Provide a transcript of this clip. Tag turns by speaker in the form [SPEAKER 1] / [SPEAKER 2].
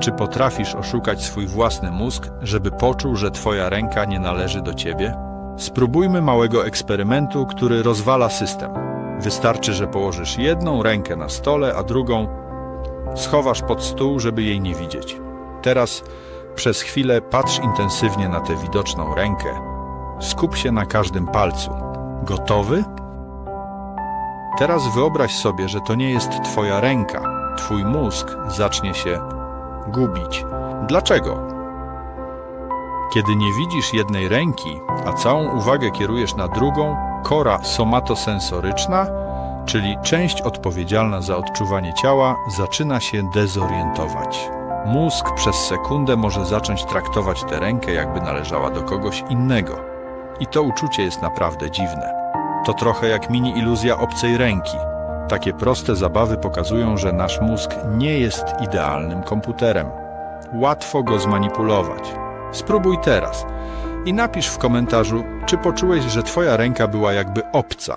[SPEAKER 1] Czy potrafisz oszukać swój własny mózg, żeby poczuł, że twoja ręka nie należy do ciebie? Spróbujmy małego eksperymentu, który rozwala system. Wystarczy, że położysz jedną rękę na stole, a drugą schowasz pod stół, żeby jej nie widzieć. Teraz przez chwilę patrz intensywnie na tę widoczną rękę. Skup się na każdym palcu. Gotowy? Teraz wyobraź sobie, że to nie jest twoja ręka. Twój mózg zacznie się gubić. Dlaczego? Kiedy nie widzisz jednej ręki, a całą uwagę kierujesz na drugą, kora somatosensoryczna, czyli część odpowiedzialna za odczuwanie ciała, zaczyna się dezorientować. Mózg przez sekundę może zacząć traktować tę rękę, jakby należała do kogoś innego. I to uczucie jest naprawdę dziwne. To trochę jak mini iluzja obcej ręki. Takie proste zabawy pokazują, że nasz mózg nie jest idealnym komputerem. Łatwo go zmanipulować. Spróbuj teraz i napisz w komentarzu, czy poczułeś, że twoja ręka była jakby obca,